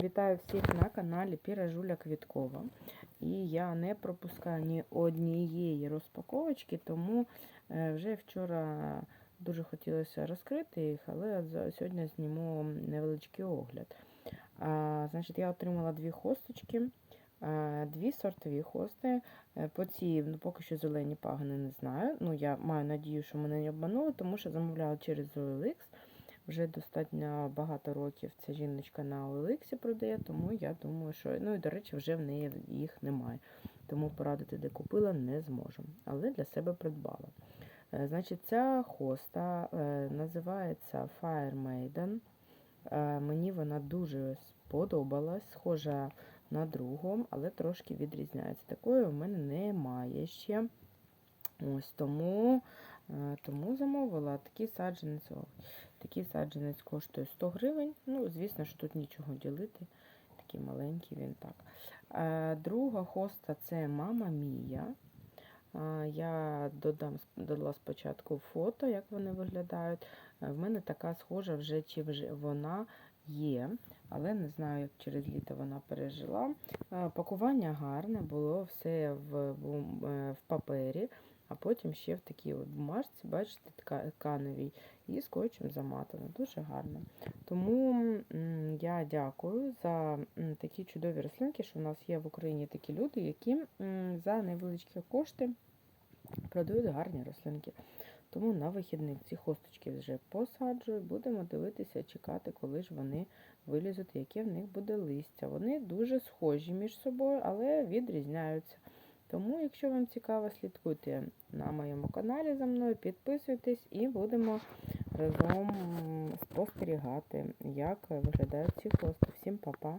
Вітаю всіх на каналі Піражуля Квіткова. І я не пропускаю ні однієї розпаковочки, тому е, вже вчора дуже хотілося розкрити їх, але сьогодні зніму невеличкий огляд. А, Значить, я отримала дві хосточки, дві сортові хости. Е, По ці ну, поки що зелені пагани не знаю. Ну, я маю надію, що мене не обманули, тому що замовляла через OLX. Вже достатньо багато років ця жіночка на OLX продає, тому я думаю, що ну і до речі, вже в неї їх немає. Тому порадити, де купила, не зможу. Але для себе придбала. Е, Значить, ця хоста е, називається Fire Maiden. Е, Мені вона дуже сподобалась, схожа на другу, але трошки відрізняється. Такої в мене немає ще. Ось тому, тому замовила такий саджанець. Такий саджанець коштує 100 гривень. Ну, звісно, що тут нічого ділити. Такий маленький він так. Е, Друга хоста це мама Мія. Е, Я додам, додала спочатку фото, як вони виглядають. Е, В мене така схожа вже, чи вже вона є, але не знаю, як через літо вона пережила. Е, Пакування гарне, було все в, е, в папері, а потім ще в такій от бумажці, бачите, тканевій, і скотчем заматано. Дуже гарно. Тому я дякую за такі чудові рослинки, що в нас є в Україні такі люди, які за невеличкі кошти продають гарні рослинки. Тому на вихідних ці хосточки вже посаджую. Будемо дивитися, чекати, коли ж вони вилізуть, яке в них буде листя. Вони дуже схожі між собою, але відрізняються. Тому, якщо вам цікаво, слідкуйте на моєму каналі за мною, підписуйтесь і будемо разом спостерігати, як виглядають ці хвости. Всім па-па!